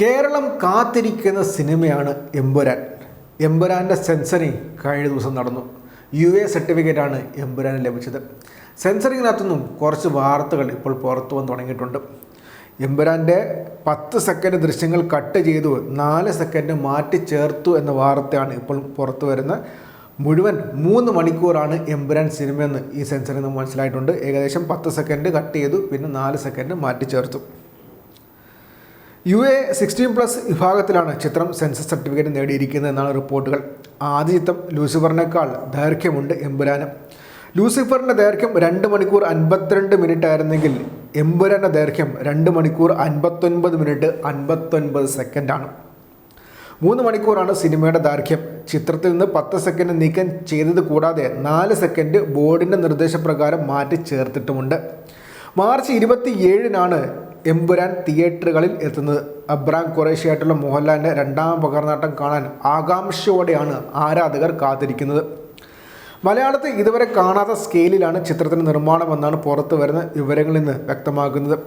കേരളം കാത്തിരിക്കുന്ന സിനിമയാണ് എമ്പുരാൻ. എമ്പുരാന്റെ സെൻസറി കഴിഞ്ഞ ദിവസം നടന്നു. യു എ സർട്ടിഫിക്കറ്റാണ് എമ്പുരാന് ലഭിച്ചത്. സെൻസറിങ്ങിനകത്തുനിന്നും കുറച്ച് വാർത്തകൾ ഇപ്പോൾ പുറത്തു വന്ന് തുടങ്ങിയിട്ടുണ്ട്. എമ്പുരാന്റെ പത്ത് സെക്കൻഡ് ദൃശ്യങ്ങൾ കട്ട് ചെയ്തു. നാല് സെക്കൻഡ് മാറ്റി ചേർത്തു എന്ന വാർത്തയാണ് ഇപ്പോൾ പുറത്തു വരുന്ന മുഴുവൻ മൂന്ന് മണിക്കൂറാണ് എമ്പുരാൻ സിനിമയെന്ന് ഈ സെൻസറിൽ നിന്ന് മനസ്സിലായിട്ടുണ്ട്. ഏകദേശം പത്ത് സെക്കൻഡ് കട്ട് ചെയ്തു. പിന്നെ നാല് സെക്കൻഡ് മാറ്റി ചേർത്തു. യു എ സിക്സ്റ്റീൻ പ്ലസ് വിഭാഗത്തിലാണ് ചിത്രം സെൻസസ് സർട്ടിഫിക്കറ്റ് നേടിയിരിക്കുന്നത് എന്നാണ് റിപ്പോർട്ടുകൾ. ആദ്യ ചിത്രം ലൂസിഫറിനേക്കാൾ ദൈർഘ്യമുണ്ട് എമ്പുരാനം. ലൂസിഫറിന്റെ ദൈർഘ്യം രണ്ട് മണിക്കൂർ അൻപത്തിരണ്ട് മിനിറ്റ് ആയിരുന്നെങ്കിൽ എമ്പുരാന്റെ ദൈർഘ്യം രണ്ട് മണിക്കൂർ അൻപത്തൊൻപത് മിനിറ്റ് അൻപത്തൊൻപത് സെക്കൻഡാണ് മൂന്ന് മണിക്കൂറാണ് സിനിമയുടെ ദൈർഘ്യം. ചിത്രത്തിൽ നിന്ന് പത്ത് സെക്കൻഡ് നീക്കം ചെയ്തത് കൂടാതെ നാല് സെക്കൻഡ് ബോർഡിന്റെ നിർദ്ദേശപ്രകാരം മാറ്റി ചേർത്തിട്ടുമുണ്ട്. മാർച്ച് ഇരുപത്തി ഏഴിനാണ് എമ്പുരാൻ തിയേറ്ററുകളിൽ എത്തുന്നത്. അബ്രാം കുറേശ്ശിയായിട്ടുള്ള മോഹൻലാലിന്റെ രണ്ടാം പകർന്നാട്ടം കാണാൻ ആകാംക്ഷയോടെയാണ് ആരാധകർ കാത്തിരിക്കുന്നത്. മലയാളത്തിൽ ഇതുവരെ കാണാത്ത സ്കെയിലിലാണ് ചിത്രത്തിന്റെ നിർമ്മാണമെന്നാണ് പുറത്തു വരുന്ന വിവരങ്ങളിൽ നിന്ന് വ്യക്തമാക്കുന്നത്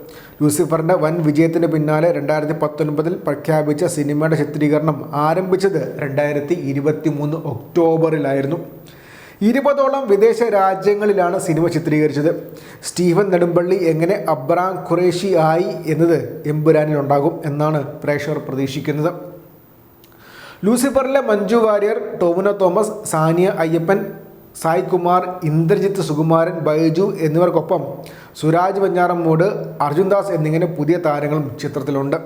ലൂസിഫറിന്റെ വൻ വിജയത്തിന് പിന്നാലെ രണ്ടായിരത്തി പത്തൊൻപതിൽ പ്രഖ്യാപിച്ച സിനിമയുടെ ചിത്രീകരണം ആരംഭിച്ചത് രണ്ടായിരത്തി ഇരുപത്തി മൂന്ന് ഒക്ടോബറിലായിരുന്നു. ഇരുപതോളം വിദേശ രാജ്യങ്ങളിലാണ് സിനിമ ചിത്രീകരിച്ചത്. സ്റ്റീഫൻ നെടുമ്പള്ളി എങ്ങനെ അബ്രാം ഖുറേഷി ആയി എന്നത് എമ്പുരാനിലുണ്ടാകും എന്നാണ് പ്രേക്ഷകർ പ്രതീക്ഷിക്കുന്നത്. ലൂസിഫറിലെ മഞ്ജു വാര്യർ ടോമിനോ തോമസ് സാനിയ അയ്യപ്പൻ സായ് കുമാർ ഇന്ദ്രജിത്ത് സുകുമാരൻ ബൈജു എന്നിവർക്കൊപ്പം സുരാജ് വഞ്ഞാറമ്മൂട് അർജുൻ ദാസ് എന്നിങ്ങനെ പുതിയ താരങ്ങളും ചിത്രത്തിലുണ്ട്.